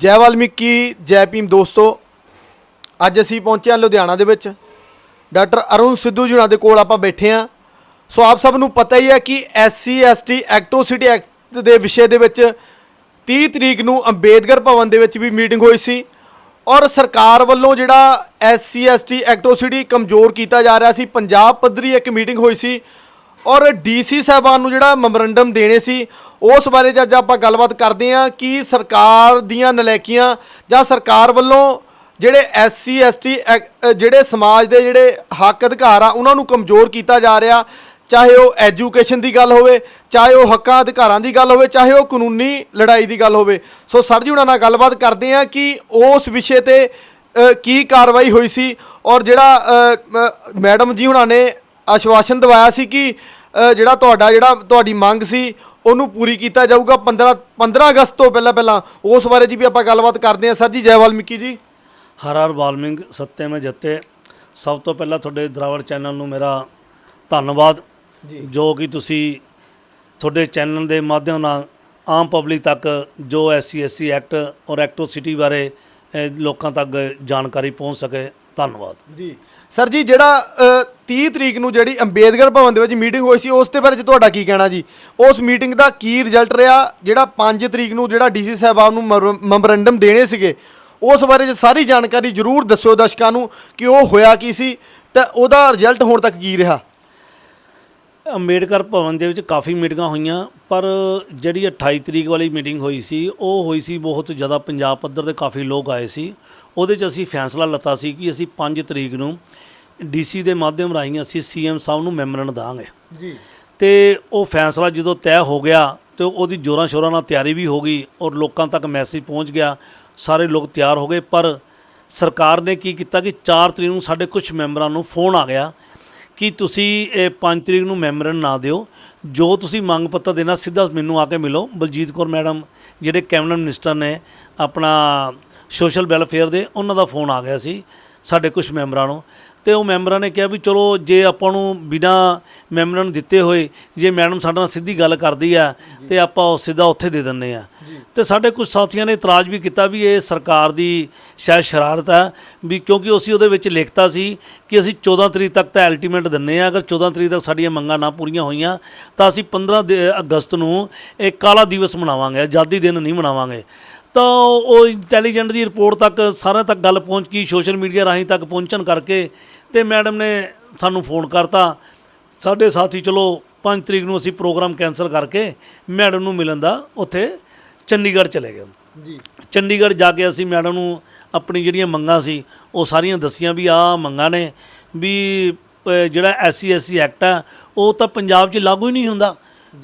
ਜੈ ਵਾਲਮੀਕੀ, ਜੈ ਭੀਮ ਦੋਸਤੋ, ਅੱਜ ਅਸੀਂ ਪਹੁੰਚੇ ਹਾਂ ਲੁਧਿਆਣਾ ਦੇ ਵਿੱਚ। ਡਾਕਟਰ ਅਰੁਣ ਸਿੱਧੂ ਜੀ ਉਹਨਾਂ ਦੇ ਕੋਲ ਆਪਾਂ ਬੈਠੇ ਹਾਂ। ਸੋ ਆਪ ਸਭ ਨੂੰ ਪਤਾ ਹੀ ਹੈ ਕਿ ਐਸਸੀ, ਐਸਟੀ ਐਕਟ੍ਰੋਸਿਟੀ ਐਕਟ ਦੇ ਵਿਸ਼ੇ ਦੇ ਵਿੱਚ 30 ਤਰੀਕ ਨੂੰ ਅੰਬੇਦਕਰ ਭਵਨ ਦੇ ਵਿੱਚ ਵੀ ਮੀਟਿੰਗ ਹੋਈ ਸੀ ਔਰ ਸਰਕਾਰ ਵੱਲੋਂ ਜਿਹੜਾ ਐਸਸੀ, ਐਸਟੀ ਐਕਟ੍ਰੋਸਿਟੀ ਕਮਜ਼ੋਰ ਕੀਤਾ ਜਾ ਰਿਹਾ ਸੀ। ਪੰਜਾਬ ਪੱਧਰੀ ਇੱਕ ਮੀਟਿੰਗ ਹੋਈ ਸੀ। ਔਰ ਡੀਸੀ ਸਾਹਿਬਾਨ ਨੂੰ ਜਿਹੜਾ ਮੈਮੋਰੰਡਮ ਦੇਣੇ ਸੀ, ਉਸ ਬਾਰੇ 'ਚ ਅੱਜ ਆਪਾਂ ਗੱਲਬਾਤ ਕਰਦੇ ਹਾਂ ਕਿ ਸਰਕਾਰ ਦੀਆਂ ਨਲਾਇਕੀਆਂ ਜਾਂ ਸਰਕਾਰ ਵੱਲੋਂ ਜਿਹੜੇ ਐਸਸੀ ਐਸਟੀ ਜਿਹੜੇ ਸਮਾਜ ਦੇ ਜਿਹੜੇ ਹੱਕ ਅਧਿਕਾਰ ਆ, ਉਹਨਾਂ ਨੂੰ ਕਮਜ਼ੋਰ ਕੀਤਾ ਜਾ ਰਿਹਾ। ਚਾਹੇ ਉਹ ਐਜੂਕੇਸ਼ਨ ਦੀ ਗੱਲ ਹੋਵੇ, ਚਾਹੇ ਉਹ ਹੱਕਾਂ ਅਧਿਕਾਰਾਂ ਦੀ ਗੱਲ ਹੋਵੇ, ਚਾਹੇ ਉਹ ਕਾਨੂੰਨੀ ਲੜਾਈ ਦੀ ਗੱਲ ਹੋਵੇ। ਸੋ ਸਰ ਜੀ, ਉਹਨਾਂ ਨਾਲ ਗੱਲਬਾਤ ਕਰਦੇ ਹਾਂ ਕਿ ਉਸ ਵਿਸ਼ੇ ਤੇ ਕੀ ਕਾਰਵਾਈ ਹੋਈ ਸੀ ਔਰ ਜਿਹੜਾ ਮੈਡਮ ਜੀ ਉਹਨਾਂ ਨੇ ਆਸ਼ਵਾਸਨ ਦਿਵਾਇਆ ਸੀ ਕਿ ਜਿਹੜਾ ਤੁਹਾਡਾ ਜਿਹੜਾ ਤੁਹਾਡੀ ਮੰਗ ਸੀ ਉਹਨੂੰ ਪੂਰੀ ਕੀਤਾ ਜਾਊਗਾ 15 15 ਅਗਸਤ ਤੋਂ ਪਹਿਲਾਂ ਪਹਿਲਾਂ। ਉਸ ਬਾਰੇ ਜੀ ਵੀ ਆਪਾਂ ਗੱਲਬਾਤ ਕਰਦੇ ਹਾਂ। ਸਰ ਜੀ ਜੈ ਵਾਲਮੀਕੀ ਜੀ। ਹਰ ਹਰ ਵਾਲਮਿੰਗ ਸੱਤੇ ਮੈਂ ਜੱਤੇ। ਸਭ ਤੋਂ ਪਹਿਲਾਂ ਤੁਹਾਡੇ ਦਰਾਵੜ ਚੈਨਲ ਨੂੰ ਮੇਰਾ ਧੰਨਵਾਦ ਜੀ। ਜੋ ਕਿ ਤੁਸੀਂ ਤੁਹਾਡੇ ਚੈਨਲ ਦੇ ਮਾਧਿਅਮ ਨਾਲ ਆਮ ਪਬਲਿਕ ਤੱਕ ਜੋ ਐਸਸੀ ਐਸਸੀ ਐਕਟ ਔਰ ਐਕਟੋਸਿਟੀ ਬਾਰੇ ਲੋਕਾਂ ਤੱਕ ਜਾਣਕਾਰੀ ਪਹੁੰਚ ਸਕੇ। ਧੰਨਵਾਦ। ਜੀ। ਸਰ ਜੀ ਜਿਹੜਾ 30 ਤਰੀਕ ਨੂੰ ਜਿਹੜੀ ਅੰਬੇਦਕਰ ਭਵਨ ਦੇ ਵਿੱਚ ਮੀਟਿੰਗ ਹੋਈ ਸੀ, ਉਸ ਤੇ ਬਾਰੇ 'ਚ ਤੁਹਾਡਾ ਕੀ ਕਹਿਣਾ ਜੀ? ਉਸ ਮੀਟਿੰਗ ਦਾ ਕੀ ਰਿਜ਼ਲਟ ਰਿਹਾ? ਜਿਹੜਾ 5 ਤਰੀਕ ਨੂੰ ਜਿਹੜਾ ਡੀਸੀ ਸਾਹਿਬਾਨ ਨੂੰ ਮੈਮੋਰੰਡਮ ਦੇਣੇ ਸੀਗੇ, ਉਸ ਬਾਰੇ 'ਚ ਸਾਰੀ ਜਾਣਕਾਰੀ ਜ਼ਰੂਰ ਦੱਸਿਓ ਦਰਸ਼ਕਾਂ ਨੂੰ ਕਿ ਉਹ ਹੋਇਆ ਕੀ ਸੀ ਤੇ ਉਹਦਾ ਰਿਜ਼ਲਟ ਹੁਣ ਤੱਕ ਕੀ ਰਿਹਾ? ਅੰਬੇਡਕਰ ਭਵਨ ਦੇ ਵਿੱਚ ਕਾਫੀ ਮੀਟਿੰਗਾਂ ਹੋਈਆਂ, ਪਰ ਜਿਹੜੀ 28 ਤਰੀਕ ਵਾਲੀ ਮੀਟਿੰਗ ਹੋਈ ਸੀ, ਉਹ ਹੋਈ ਸੀ ਬਹੁਤ ਜ਼ਿਆਦਾ ਪੰਜਾਬ ਪੱਧਰ ਦੇ ਕਾਫੀ ਲੋਕ ਆਏ ਸੀ। ਉਹਦੇ 'ਚ ਅਸੀਂ ਫੈਸਲਾ ਲੱਤਾ ਸੀ ਕਿ ਅਸੀਂ 5 ਤਰੀਕ ਨੂੰ ਡੀਸੀ ਦੇ ਮਾਧਿਅਮ ਰਾਹੀਂ ਅਸੀਂ ਸੀਐਮ ਸਾਹਿਬ ਨੂੰ ਮੈਮੋਰੰਡਮ ਦਾਂਗੇ। ਜੀ। ਤੇ ਉਹ ਫੈਸਲਾ ਜਦੋਂ ਤੈਅ ਹੋ ਗਿਆ ਤੇ ਉਹਦੀ ਜੋਰਾਂ ਸ਼ੋਰਾਂ ਨਾਲ ਤਿਆਰੀ ਵੀ ਹੋ ਗਈ ਔਰ ਲੋਕਾਂ ਤੱਕ ਮੈਸੇਜ ਪਹੁੰਚ ਗਿਆ ਸਾਰੇ ਲੋਕ ਤਿਆਰ ਹੋ ਗਏ ਪਰ ਸਰਕਾਰ ਨੇ ਕੀ ਕੀਤਾ ਕਿ 4 ਤਰੀਕ ਨੂੰ ਸਾਡੇ ਕੁਝ ਮੈਂਬਰਾਂ ਨੂੰ ਫੋਨ ਆ ਗਿਆ ਕਿ ਤੁਸੀਂ ਇਹ 5 ਤਰੀਕ ਨੂੰ ਮੈਮੋਰੰਡਮ ਨਾ ਦਿਓ ਜੋ ਤੁਸੀਂ ਮੰਗ ਪੱਤਰ ਦੇਣਾ ਸਿੱਧਾ ਮੈਨੂੰ ਆ ਕੇ ਮਿਲੋ। ਬਲਜੀਤ ਕੌਰ ਮੈਡਮ ਜਿਹੜੇ ਕੈਬਨਿਟ ਮਿਨਿਸਟਰ ਨੇ ਆਪਣਾ ਸੋਸ਼ਲ ਵੈਲਫੇਅਰ ਦੇ ਉਹਨਾਂ ਦਾ ਫੋਨ ਆ ਗਿਆ ਸੀ ਸਾਡੇ ਕੁਝ ਮੈਂਬਰਾਂ ਨੂੰ। ਤੇ ਉਹ ਮੈਂਬਰਾਂ ਨੇ ਕਿਹਾ ਵੀ ਚਲੋ ਜੇ ਆਪਾਂ ਨੂੰ ਬਿਨਾ ਮੈਂਬਰਾਂ ਨੂੰ ਦਿੱਤੇ ਹੋਏ, ਜੇ ਮੈਡਮ ਸਾਡੇ ਨਾਲ ਸਿੱਧੀ ਗੱਲ ਕਰਦੀ ਆ, ਤੇ ਆਪਾਂ ਉਹ ਸਿੱਧਾ ਉੱਥੇ ਦੇ ਦਿੰਨੇ ਆ। ਤੇ ਸਾਡੇ ਕੁਝ ਸਾਥੀਆਂ ਨੇ ਇਤਰਾਜ਼ ਵੀ ਕੀਤਾ ਵੀ ਇਹ ਸਰਕਾਰ ਦੀ ਸ਼ਾਇਦ ਸ਼ਰਾਰਤ ਹੈ ਵੀ ਕਿਉਂਕਿ ਅਸੀਂ ਉਹਦੇ ਵਿੱਚ ਲਿਖਤਾ ਸੀ ਕਿ ਅਸੀਂ 14 ਤਰੀਕ ਤੱਕ ਤਾਂ ਅਲਟੀਮੇਟ ਦਿੰਨੇ ਆ, ਅਗਰ 14 ਤਰੀਕ ਤੱਕ ਸਾਡੀਆਂ ਮੰਗਾਂ ਨਾ ਪੂਰੀਆਂ ਹੋਈਆਂ, ਤਾਂ ਅਸੀਂ 15 ਦੇ- ਅਗਸਤ ਨੂੰ ਇਹ ਕਾਲਾ ਦਿਵਸ ਮਨਾਵਾਂਗੇ, ਆਜ਼ਾਦੀ ਦਿਨ ਨਹੀਂ ਮਨਾਵਾਂਗੇ। ਤਾਂ ਉਹ ਇੰਟੈਲੀਜੈਂਟ ਦੀ ਰਿਪੋਰਟ ਤੱਕ ਸਾਰਿਆਂ ਤੱਕ ਗੱਲ ਪਹੁੰਚ ਗਈ ਸੋਸ਼ਲ ਮੀਡੀਆ ਰਾਹੀਂ ਤੱਕ ਪਹੁੰਚਣ ਕਰਕੇ ਤੇ ਮੈਡਮ ਨੇ ਸਾਨੂੰ ਫੋਨ ਕਰਤਾ। ਸਾਡੇ ਸਾਥੀ ਚਲੋ 5 ਤਰੀਕ ਨੂੰ ਅਸੀਂ ਪ੍ਰੋਗਰਾਮ ਕੈਨਸਲ ਕਰਕੇ ਮੈਡਮ ਨੂੰ ਮਿਲਣ ਦਾ ਉੱਥੇ ਚੰਡੀਗੜ੍ਹ ਚਲੇ ਗਏ। ਜੀ। ਚੰਡੀਗੜ੍ਹ ਜਾ ਕੇ ਅਸੀਂ ਮੈਡਮ ਨੂੰ ਆਪਣੀ ਜਿਹੜੀਆਂ ਮੰਗਾਂ ਸੀ ਉਹ ਸਾਰੀਆਂ ਦੱਸੀਆਂ ਵੀ ਆਹ ਮੰਗਾਂ ਨੇ ਵੀ ਜਿਹੜਾ ਐਸਸੀ ਐਸਸੀ ਐਕਟ ਆ ਉਹ ਤਾਂ ਪੰਜਾਬ 'ਚ ਲਾਗੂ ਹੀ ਨਹੀਂ ਹੁੰਦਾ।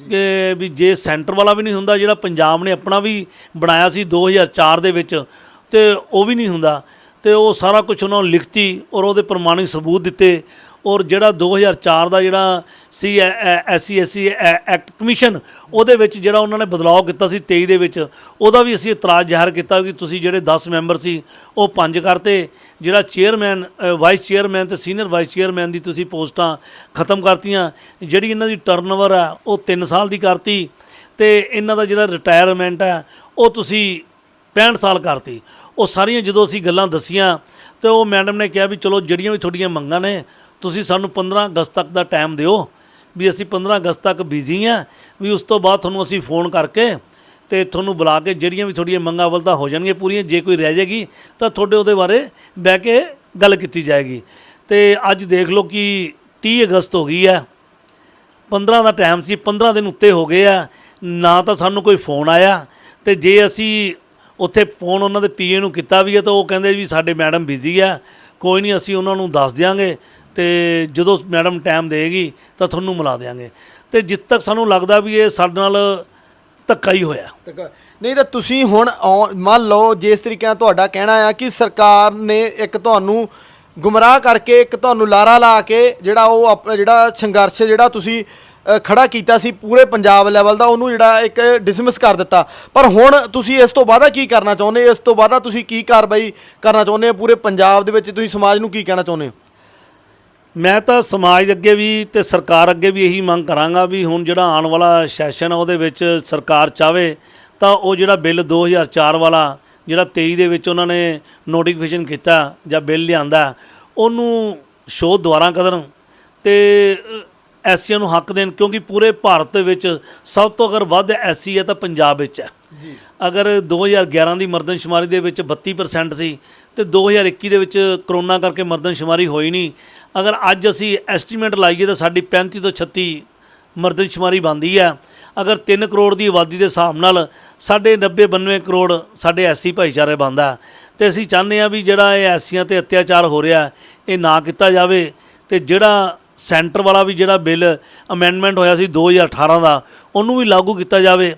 ਕਿ ਵੀ ਜੇ ਸੈਂਟਰ ਵਾਲਾ ਵੀ ਨਹੀਂ ਹੁੰਦਾ ਜਿਹੜਾ ਪੰਜਾਬ ਨੇ ਆਪਣਾ ਵੀ ਬਣਾਇਆ ਸੀ 2004 ਦੇ ਵਿੱਚ ਤੇ ਉਹ ਵੀ ਨਹੀਂ ਹੁੰਦਾ। ਤੇ ਉਹ ਸਾਰਾ ਕੁਝ ਉਹਨਾਂ ਨੂੰ ਲਿਖਤੀ ਔਰ ਉਹਦੇ ਪ੍ਰਮਾਣਿਕ ਸਬੂਤ ਦਿੱਤੇ ਔਰ ਜਿਹੜਾ 2004 ਦਾ ਜਿਹੜਾ ਸੀ ਐਸਸੀ ਐਸਸੀ ਐਕਟ ਕਮਿਸ਼ਨ, ਉਹਦੇ ਵਿੱਚ ਜਿਹੜਾ ਉਹਨਾਂ ਨੇ ਬਦਲਾਅ ਕੀਤਾ ਸੀ 23 ਦੇ ਵਿੱਚ, ਉਹਦਾ ਵੀ ਅਸੀਂ ਇਤਰਾਜ਼ ਜ਼ਾਹਰ ਕੀਤਾ ਕਿ ਤੁਸੀਂ ਜਿਹੜੇ 10 ਮੈਂਬਰ ਸੀ, ਉਹ ਪੰਜ ਕਰਤੇ, ਜਿਹੜਾ ਚੇਅਰਮੈਨ ਵਾਈਸ ਚੇਅਰਮੈਨ ਤੇ ਸੀਨੀਅਰ ਵਾਈਸ ਚੇਅਰਮੈਨ ਦੀ ਤੁਸੀਂ ਪੋਸਟਾਂ ਖਤਮ ਕਰਤੀਆਂ, ਜਿਹੜੀ ਇਹਨਾਂ ਦੀ ਟਰਨਓਵਰ ਆ, ਉਹ 3 ਸਾਲ ਦੀ ਕਰਤੀ, ਤੇ ਇਹਨਾਂ ਦਾ ਜਿਹੜਾ ਰਿਟਾਇਰਮੈਂਟ ਹੈ ਉਹ ਤੁਸੀਂ 65 ਸਾਲ ਕਰਤੀ। ਉਹ ਸਾਰੀਆਂ ਜਦੋਂ ਅਸੀਂ ਗੱਲਾਂ ਦਸੀਆਂ ਤੇ ਉਹ ਮੈਡਮ ਨੇ ਕਿਹਾ ਵੀ ਚਲੋ ਜਿਹੜੀਆਂ ਵੀ ਤੁਹਾਡੀਆਂ ਮੰਗਾਂ ਨੇ, ਤੁਸੀਂ ਸਾਨੂੰ 15 ਅਗਸਤ ਤੱਕ ਦਾ ਟਾਈਮ ਦਿਓ ਵੀ ਅਸੀਂ 15 ਅਗਸਤ ਤੱਕ ਬਿਜ਼ੀ ਆ, ਵੀ ਉਸ ਤੋਂ ਬਾਅਦ ਤੁਹਾਨੂੰ ਅਸੀਂ ਫੋਨ ਕਰਕੇ ਤੇ ਤੁਹਾਨੂੰ ਬੁਲਾ ਕੇ ਜਿਹੜੀਆਂ ਵੀ ਤੁਹਾਡੀਆਂ ਮੰਗਾਂ ਵੱਲ ਤਾਂ ਹੋ ਜਾਣਗੀਆਂ ਪੂਰੀਆਂ, ਜੇ ਕੋਈ ਰਹਿ ਜਾਏਗੀ ਤਾਂ ਤੁਹਾਡੇ ਉਹਦੇ ਬਾਰੇ ਬਹਿ ਕੇ ਗੱਲ ਕੀਤੀ ਜਾਏਗੀ। ਤੇ ਅੱਜ ਦੇਖ ਲਓ ਕਿ 30 ਅਗਸਤ ਹੋ ਗਈ ਆ 15 ਦਾ ਟਾਈਮ ਸੀ 15 ਦਿਨ ਉੱਤੇ ਹੋ ਗਏ ਆ, ਨਾ ਤਾਂ ਸਾਨੂੰ ਕੋਈ ਫੋਨ ਆਇਆ ਤੇ ਜੇ ਅਸੀਂ ਉੱਥੇ ਫੋਨ ਉਹਨਾਂ ਦੇ ਪੀਏ ਨੂੰ ਕੀਤਾ ਵੀ ਹੈ ਤਾਂ ਉਹ ਕਹਿੰਦੇ ਵੀ ਸਾਡੇ ਮੈਡਮ ਬਿਜ਼ੀ ਆ, ਕੋਈ ਨਹੀਂ ਅਸੀਂ ਉਹਨਾਂ ਨੂੰ ਦੱਸ ਦਿਆਂਗੇ ਤੇ ਜਦੋਂ ਮੈਡਮ ਟਾਈਮ ਦੇਗੀ ਤਾਂ ਤੁਹਾਨੂੰ ਮਿਲਾ ਦਿਆਂਗੇ। ਤੇ ਜਿੱਦ ਤੱਕ ਸਾਨੂੰ ਲੱਗਦਾ ਵੀ ਇਹ ਸਾਡੇ ਨਾਲ ਧੱਕਾ ਹੀ ਹੋਇਆ। ਧੱਕਾ। ਨਹੀਂ ਤਾਂ ਤੁਸੀਂ ਹੁਣ ਆਉ- ਮੰਨ ਲਓ ਜਿਸ ਤਰੀਕੇ ਨਾਲ ਤੁਹਾਡਾ ਕਹਿਣਾ ਆ ਕਿ ਸਰਕਾਰ ਨੇ ਇੱਕ ਤੁਹਾਨੂੰ ਗੁੰਮਰਾਹ ਕਰਕੇ ਇੱਕ ਤੁਹਾਨੂੰ ਲਾਰਾ ਲਾ ਕੇ ਜਿਹੜਾ ਉਹ ਆਪਣਾ ਜਿਹੜਾ ਸੰਘਰਸ਼ ਜਿਹੜਾ ਤੁਸੀਂ ਖੜਾ ਕੀਤਾ ਸੀ ਪੂਰੇ ਪੰਜਾਬ ਲੈਵਲ ਦਾ, ਉਹਨੂੰ ਜਿਹੜਾ ਇੱਕ ਡਿਸਮਿਸ ਕਰ ਦਿੱਤਾ। ਪਰ ਹੁਣ ਤੁਸੀਂ ਇਸ ਤੋਂ ਬਾਅਦ ਕੀ ਕਰਨਾ ਚਾਹੁੰਦੇ? ਇਸ ਤੋਂ ਬਾਅਦ ਤੁਸੀਂ ਕੀ ਕਾਰਵਾਈ ਕਰਨਾ ਚਾਹੁੰਦੇ ਹੋ? ਪੂਰੇ ਪੰਜਾਬ ਦੇ ਵਿੱਚ ਤੁਸੀਂ ਸਮਾਜ ਨੂੰ ਕੀ ਕਹਿਣਾ ਚਾਹੁੰਦੇ ਹੋ? ਮੈਂ ਤਾਂ ਸਮਾਜ ਅੱਗੇ ਵੀ ਤੇ ਸਰਕਾਰ ਅੱਗੇ ਵੀ ਇਹੀ ਮੰਗ ਕਰਾਂਗਾ ਵੀ ਹੁਣ ਜਿਹੜਾ ਆਉਣ ਵਾਲਾ ਸੈਸ਼ਨ ਆ, ਉਹਦੇ ਵਿੱਚ ਸਰਕਾਰ ਚਾਵੇ ਤਾਂ ਉਹ ਜਿਹੜਾ ਬਿੱਲ 2004 ਵਾਲਾ, ਜਿਹੜਾ 23 ਦੇ ਵਿੱਚ ਉਹਨਾਂ ਨੇ ਨੋਟੀਫਿਕੇਸ਼ਨ ਕੀਤਾ ਜਾਂ ਬਿੱਲ ਲਿਆਂਦਾ, ਉਹਨੂੰ ਸ਼ੋਅ ਦੁਆਰਾ ਕਰਨ ਤੇ ਐਸੀਆਂ ਨੂੰ ਹੱਕ ਦੇਣ ਕਿਉਂਕਿ ਪੂਰੇ ਭਾਰਤ ਦੇ ਵਿੱਚ ਸਭ ਤੋਂ ਅਗਰ ਵੱਧ ਐਸੀ ਹੈ ਤਾਂ ਪੰਜਾਬ ਵਿੱਚ ਹੈ। ਜੀ। ਅਗਰ 2011 ਦੀ ਮਰਦਨਸ਼ੁਮਾਰੀ ਦੇ ਵਿੱਚ 32% ਸੀ ਤੇ 2021 ਦੇ ਵਿੱਚ ਕਰੋਨਾ ਕਰਕੇ ਮਰਦਨਸ਼ੁਮਾਰੀ ਹੋਈ ਨਹੀਂ ਅਗਰ ਅੱਜ ਅਸੀਂ ਐਸਟੀਮੇਟ ਲਾਈਏ ਤਾਂ ਸਾਡੀ 35 ਤੋਂ 36 ਮਰਦਨਸ਼ੁਮਾਰੀ ਬਣਦੀ ਹੈ। ਅਗਰ 3 ਕਰੋੜ ਦੀ ਆਬਾਦੀ ਦੇ ਹਿਸਾਬ ਨਾਲ ਸਾਡੇ 90 92 ਕਰੋੜ ਸਾਡੇ ਐਸੀ ਭਾਈਚਾਰੇ ਬਣਦਾ ਤੇ ਅਸੀਂ ਚਾਹੁੰਦੇ ਆ ਵੀ ਜਿਹੜਾ ਇਹ ਐਸੀਆਂ ਤੇ ਅਤਿਆਚਾਰ ਹੋ ਰਿਹਾ ਇਹ ਨਾ ਕੀਤਾ ਜਾਵੇ ਤੇ ਜਿਹੜਾ ਸੈਂਟਰ ਵਾਲਾ ਵੀ ਜਿਹੜਾ ਬਿੱਲ ਅਮੈਂਡਮੈਂਟ ਹੋਇਆ ਸੀ 2018 ਦਾ, ਉਹਨੂੰ ਵੀ ਲਾਗੂ ਕੀਤਾ ਜਾਵੇ।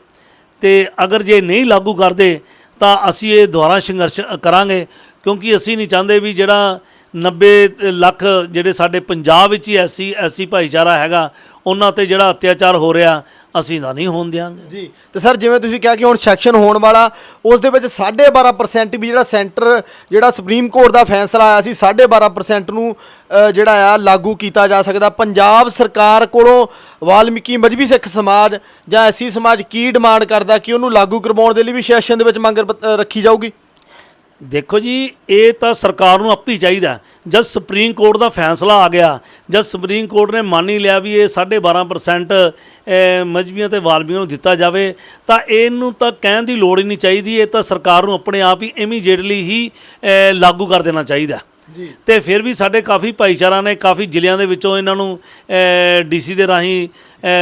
ਤੇ ਅਗਰ ਜੇ ਨਹੀਂ ਲਾਗੂ ਕਰਦੇ, ਤਾਂ ਅਸੀਂ ਇਹ ਦੁਬਾਰਾ ਸੰਘਰਸ਼ ਕਰਾਂਗੇ, ਕਿਉਂਕਿ ਅਸੀਂ ਨਹੀਂ ਚਾਹੁੰਦੇ ਵੀ ਜਿਹੜਾ 90 ਲੱਖ ਜਿਹੜੇ ਸਾਡੇ ਪੰਜਾਬ ਵਿੱਚ ਹੀ ਐਸੀ ਐਸੀ ਭਾਈਚਾਰਾ ਹੈਗਾ, ਉਹਨਾਂ ਤੇ ਜਿਹੜਾ ਅਤਿਆਚਾਰ ਹੋ ਰਿਹਾ, ਅਸੀਂ ਤਾਂ ਨਹੀਂ ਹੋਣ ਦਿਆਂਗੇ। ਜੀ, ਤੇ ਸਰ ਜਿਵੇਂ ਤੁਸੀਂ ਕਿਹਾ ਕਿ ਹੁਣ ਸੈਕਸ਼ਨ ਹੋਣ ਵਾਲਾ, ਉਸ ਦੇ ਵਿੱਚ 12.5% ਵੀ ਜਿਹੜਾ ਸੈਂਟਰ, ਜਿਹੜਾ ਸੁਪਰੀਮ ਕੋਰਟ ਦਾ ਫੈਸਲਾ ਆਇਆ ਸੀ 12.5% ਨੂੰ ਜਿਹੜਾ ਆ, ਲਾਗੂ ਕੀਤਾ ਜਾ ਸਕਦਾ। ਪੰਜਾਬ ਸਰਕਾਰ ਕੋਲੋਂ ਵਾਲਮੀਕੀ ਮਜਬੀ ਸਿੱਖ ਸਮਾਜ ਜਾਂ ਐਸੀ ਸਮਾਜ ਕੀ ਡਿਮਾਂਡ ਕਰਦਾ ਕਿ ਉਹਨੂੰ ਲਾਗੂ ਕਰਵਾਉਣ ਦੇ ਲਈ ਵੀ ਸੈਸ਼ਨ ਦੇ ਵਿੱਚ ਮੰਗ ਰ- ਰੱਖੀ ਜਾਊਗੀ? ਦੇਖੋ ਜੀ ਇਹ ਤਾਂ ਸਰਕਾਰ ਨੂੰ ਆਪੇ ਹੀ। ਚਾਹੀਦਾ ਜਦ ਸੁਪਰੀਮ ਕੋਰਟ ਦਾ ਫੈਸਲਾ ਆ ਗਿਆ ਜਦ ਸੁਪਰੀਮ ਕੋਰਟ ਨੇ ਮੰਨ ਹੀ ਲਿਆ ਵੀ ਇਹ 12.5% ਅਹ, ਮਜ਼੍ਹਬੀਆਂ ਤੇ ਵਾਲਮੀਆਂ ਨੂੰ ਦਿੱਤਾ ਜਾਵੇ ਤਾਂ ਇਹਨੂੰ ਤਾਂ ਕਹਿਣ ਦੀ ਲੋੜ ਹੀ ਨਹੀਂ ਚਾਹੀਦੀ। ਇਹ ਤਾਂ ਸਰਕਾਰ ਨੂੰ ਆਪਣੇ ਆਪ ਹੀ ਇਮੀਡੀਏਟਲੀ ਹੀ ਲਾਗੂ ਕਰ ਦੇਣਾ ਚਾਹੀਦਾ। ਤੇ ਫਿਰ ਵੀ ਸਾਡੇ ਕਾਫੀ ਭਾਈਚਾਰਾ ਨੇ, ਕਾਫੀ ਜ਼ਿਲ੍ਹਿਆਂ ਦੇ ਵਿੱਚੋਂ ਇਹਨਾਂ ਨੂੰ ਡੀਸੀ ਦੇ ਰਾਹੀਂ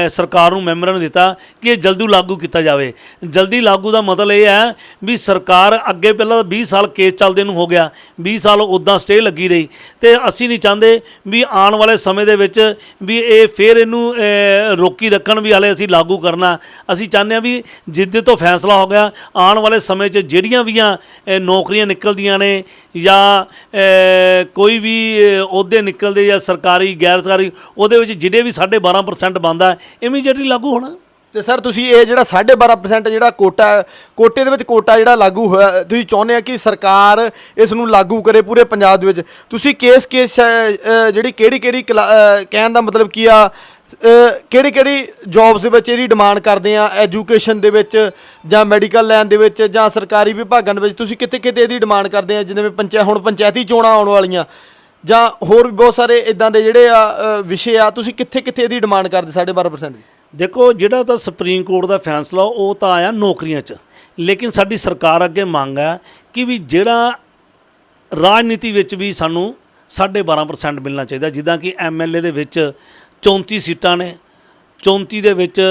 ਸਰਕਾਰ ਨੂੰ ਮੈਂਬਰਾਂ ਮੈਮੋਰੈਂਡਮ ਦਿੱਤਾ ਕਿ ਇਹ ਜਲਦੀ ਲਾਗੂ ਕੀਤਾ ਜਾਵੇ। ਜਲਦੀ ਲਾਗੂ ਦਾ ਮਤਲਬ ਇਹ ਹੈ ਵੀ ਸਰਕਾਰ ਅੱਗੇ ਪਹਿਲਾਂ ਤਾਂ 20 ਸਾਲ ਕੇਸ ਚੱਲਦੇ ਨੂੰ ਹੋ ਗਿਆ 20 ਸਾਲ ਉਦਾਂ ਸਟੇ ਲੱਗੀ ਰਹੀ। ਤੇ ਅਸੀਂ ਨਹੀਂ ਚਾਹੁੰਦੇ ਵੀ ਆਉਣ ਵਾਲੇ ਸਮੇਂ ਦੇ ਵਿੱਚ ਵੀ ਇਹ ਫਿਰ ਇਹਨੂੰ ਰੋਕੀ ਰੱਖਣ ਵੀ ਹਾਲੇ ਅਸੀਂ ਲਾਗੂ ਕਰਨਾ। ਅਸੀਂ ਚਾਹੁੰਦੇ ਹਾਂ ਵੀ ਜਿੱਦੇ ਤੋਂ ਫੈਸਲਾ ਹੋ ਗਿਆ, ਆਉਣ ਵਾਲੇ ਸਮੇਂ 'ਚ ਜਿਹੜੀਆਂ ਵੀ ਆ ਨੌਕਰੀਆਂ ਨਿਕਲਦੀਆਂ ਨੇ ਜਾਂ ਕੋਈ ਵੀ ਅਹੁਦੇ ਨਿਕਲਦੇ ਜਾਂ ਸਰਕਾਰੀ ਗੈਰ ਸਰਕਾਰੀ ਉਹਦੇ ਵਿੱਚ ਜਿਹੜੇ ਵੀ 12.5% ਬੰਦਾ ਇਮੀਡੀਏਟਲੀ ਲਾਗੂ ਹੋਣਾ। ਤੇ ਸਰ, ਤੁਸੀਂ ਇਹ ਜਿਹੜਾ 12.5% ਜਿਹੜਾ ਕੋਟਾ, ਕੋਟੇ ਦੇ ਵਿੱਚ ਕੋਟਾ ਜਿਹੜਾ ਲਾਗੂ ਹੋਇਆ, ਤੁਸੀਂ ਚਾਹੁੰਦੇ ਆ ਕਿ ਸਰਕਾਰ ਇਸ ਨੂੰ ਲਾਗੂ ਕਰੇ ਪੂਰੇ ਪੰਜਾਬ ਦੇ ਵਿੱਚ? ਤੁਸੀਂ ਕੇਸ ਕੇਸ ਜਿਹੜੀ ਕਿਹੜੀ ਕਿਹੜੀ ਕਲਾ- ਕਹਿਣ ਦਾ ਮਤਲਬ ਕੀ ਆ? ਕਿਹੜੀ ਕਿਹੜੀ ਜੌਬਸ ਦੇ ਵਿੱਚ ਇਹਦੀ ਡਿਮਾਂਡ ਕਰਦੇ ਆ? ਐਜੂਕੇਸ਼ਨ ਦੇ ਵਿੱਚ ਜਾਂ ਮੈਡੀਕਲ ਲਾਈਨ ਦੇ ਵਿੱਚ ਜਾਂ ਸਰਕਾਰੀ ਵਿਭਾਗਾਂ ਦੇ ਵਿੱਚ? ਤੁਸੀਂ ਕਿੱਥੇ ਕਿਤੇ ਇਹਦੀ ਡਿਮਾਂਡ ਕਰਦੇ ਆ? ਜਿਵੇਂ ਪੰਚਾਇਤ ਹੁਣ ਪੰਚਾਇਤੀ ਚੋਣਾਂ ਆਉਣ ਵਾਲੀਆਂ ਜਾਂ ਹੋਰ ਵੀ ਬਹੁਤ ਸਾਰੇ ਇਦਾਂ ਦੇ ਜਿਹੜੇ ਆ ਵਿਸ਼ੇ ਆ, ਤੁਸੀਂ ਕਿੱਥੇ ਕਿੱਥੇ ਇਹਦੀ ਡਿਮਾਂਡ ਕਰਦੇ 12.5% ਦੀ? ਦੇਖੋ, ਜਿਹੜਾ ਤਾਂ ਸੁਪਰੀਮ ਕੋਰਟ ਦਾ ਫੈਸਲਾ, ਉਹ ਤਾਂ ਆਇਆ ਨੌਕਰੀਆਂ 'ਚ। ਲੇਕਿਨ ਸਾਡੀ ਸਰਕਾਰ ਅੱਗੇ ਮੰਗ ਹੈ ਕਿ ਵੀ ਜਿਹੜਾ ਰਾਜਨੀਤੀ ਵਿੱਚ ਵੀ ਸਾਨੂੰ 12.5% ਮਿਲਣਾ ਚਾਹੀਦਾ, ਜਿੱਦਾਂ ਕਿ ਐਮਐਲਏ ਦੇ ਵਿੱਚ 34 ਸੀਟਾਂ ਨੇ। 34 ਦੇ ਵਿੱਚ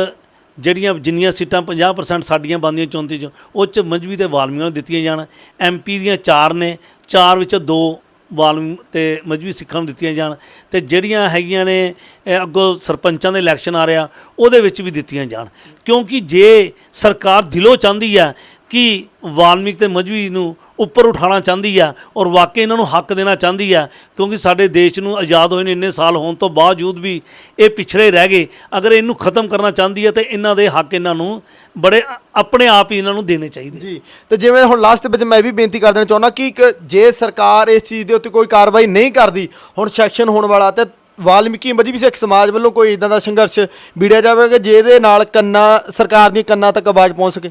ਜਿਹੜੀਆਂ ਜਿੰਨੀਆਂ ਸੀਟਾਂ 50% ਸਾਡੀਆਂ ਬਣਦੀਆਂ 34 ਚ, ਉਹ ਚ ਮਜਬੀ ਤੇ ਵਾਲਮੀਆਂ ਨੂੰ ਦਿੱਤੀਆਂ ਜਾਣ। ਐਮਪੀ ਦੀਆਂ 4 ਨੇ 4 ਵਿੱਚ 2 ਵਾਲਮੀ ਤੇ ਮਜਬੀ ਸਿੱਖਾਂ ਨੂੰ ਦਿੱਤੀਆਂ ਜਾਣ। ਤੇ ਜਿਹੜੀਆਂ ਹੈਗੀਆਂ ਨੇ ਅੱਗੋਂ ਸਰਪੰਚਾਂ ਦੇ ਇਲੈਕਸ਼ਨ ਆ ਰਿਹਾ, ਉਹਦੇ ਵਿੱਚ ਵੀ ਦਿੱਤੀਆਂ ਜਾਣ। ਕਿਉਂਕਿ ਜੇ ਸਰਕਾਰ ਦਿਲੋਂ ਚਾਹੁੰਦੀ ਹੈ ਕਿ ਵਾਲਮੀਕ ਤੇ ਮਜਬੀ ਨੂੰ ਉੱਪਰ ਉਠਾਉਣਾ ਚਾਹੁੰਦੀ ਆ ਔਰ ਵਾਕਈ ਇਹਨਾਂ ਨੂੰ ਹੱਕ ਦੇਣਾ ਚਾਹੁੰਦੀ ਆ? ਕਿਉਂਕਿ ਸਾਡੇ ਦੇਸ਼ ਨੂੰ ਆਜ਼ਾਦ ਹੋਏ ਨੇ ਇੰਨੇ ਸਾਲ ਹੋਣ ਤੋਂ ਬਾਵਜੂਦ ਵੀ ਇਹ ਪਿਛੜੇ ਰਹਿ ਗਏ। ਅਗਰ ਇਹਨੂੰ ਖਤਮ ਕਰਨਾ ਚਾਹੁੰਦੀ ਹੈ ਤੇ ਇਹਨਾਂ ਦੇ ਹੱਕ ਇਹਨਾਂ ਨੂੰ ਬੜੇ ਆਪਣੇ ਆਪ ਹੀ ਇਹਨਾਂ ਨੂੰ ਦੇਣੇ ਚਾਹੀਦੇ। ਜੀ, ਤੇ ਜਿਵੇਂ ਹੁਣ ਲਾਸਟ ਵਿੱਚ ਮੈਂ ਇਹ ਵੀ ਬੇਨਤੀ ਕਰ ਦੇਣਾ ਚਾਹੁੰਦਾ ਕਿ ਇੱਕ ਜੇ ਸਰਕਾਰ ਇਸ ਚੀਜ਼ ਦੇ ਉੱਤੇ ਕੋਈ ਕਾਰਵਾਈ ਨਹੀਂ ਕਰਦੀ, ਹੁਣ ਸੈਕਸ਼ਨ ਹੋਣ ਵਾਲਾ ਤੇ ਵਾਲਮੀਕੀ ਮਜਬੀ ਸਿੱਖ ਸਮਾਜ ਵੱਲੋਂ ਕੋਈ ਇਦਾਂ ਦਾ ਸੰਘਰਸ਼ ਵੀੜਿਆ ਜਾਵੇਗਾ ਜਿਹਦੇ ਨਾਲ ਕੰਨਾਂ, ਸਰਕਾਰ ਦੀਆਂ ਕੰਨਾਂ ਤੱਕ ਆਵਾਜ਼ ਪਹੁੰਚ ਸਕੇ?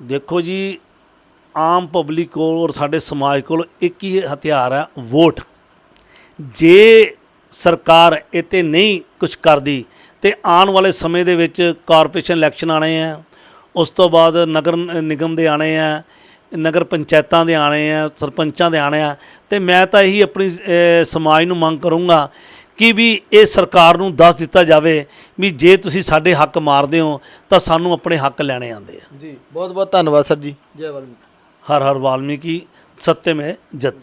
ਦੇਖੋ ਜੀ, ਆਮ ਪਬਲਿਕ ਕੋਲ ਔਰ ਸਾਡੇ ਸਮਾਜ ਕੋਲ ਇੱਕ ਹੀ ਹਥਿਆਰ ਹੈ, ਵੋਟ। ਜੇ ਸਰਕਾਰ ਇਹ ਨਹੀਂ ਕੁਝ ਕਰਦੀ ਤੇ ਆਉਣ ਵਾਲੇ ਸਮੇਂ ਦੇ ਵਿੱਚ ਕਾਰਪੋਰੇਸ਼ਨ ਇਲੈਕਸ਼ਨ ਆਣੇ ਆ, ਉਸ ਤੋਂ ਬਾਅਦ ਨਗਰ ਨਿਗਮ ਦੇ ਆਣੇ ਆ, ਨਗਰ ਪੰਚਾਇਤਾਂ ਦੇ ਆਣੇ ਆ, ਸਰਪੰਚਾਂ ਦੇ ਆਣੇ ਆ, ਤੇ ਮੈਂ ਤਾਂ ਇਹੀ ਆਪਣੀ ਸਮਾਜ ਨੂੰ ਮੰਗ ਕਰੂੰਗਾ ਕਿ ਵੀ ਇਹ ਸਰਕਾਰ ਨੂੰ ਦੱਸ ਦਿੱਤਾ ਜਾਵੇ ਵੀ ਜੇ ਤੁਸੀਂ ਸਾਡੇ ਹੱਕ ਮਾਰਦੇ ਹੋ ਤਾਂ ਸਾਨੂੰ ਆਪਣੇ ਹੱਕ ਲੈਣੇ ਆਉਂਦੇ ਆ। ਜੀ ਬਹੁਤ ਬਹੁਤ ਧੰਨਵਾਦ ਸਰ ਜੀ। ਜੈ ਵਾਲਮੀਕੀ। ਹਰ ਹਰ ਵਾਲਮੀਕੀ ਸੱਤੇ ਮੇ ਜੱਤੇ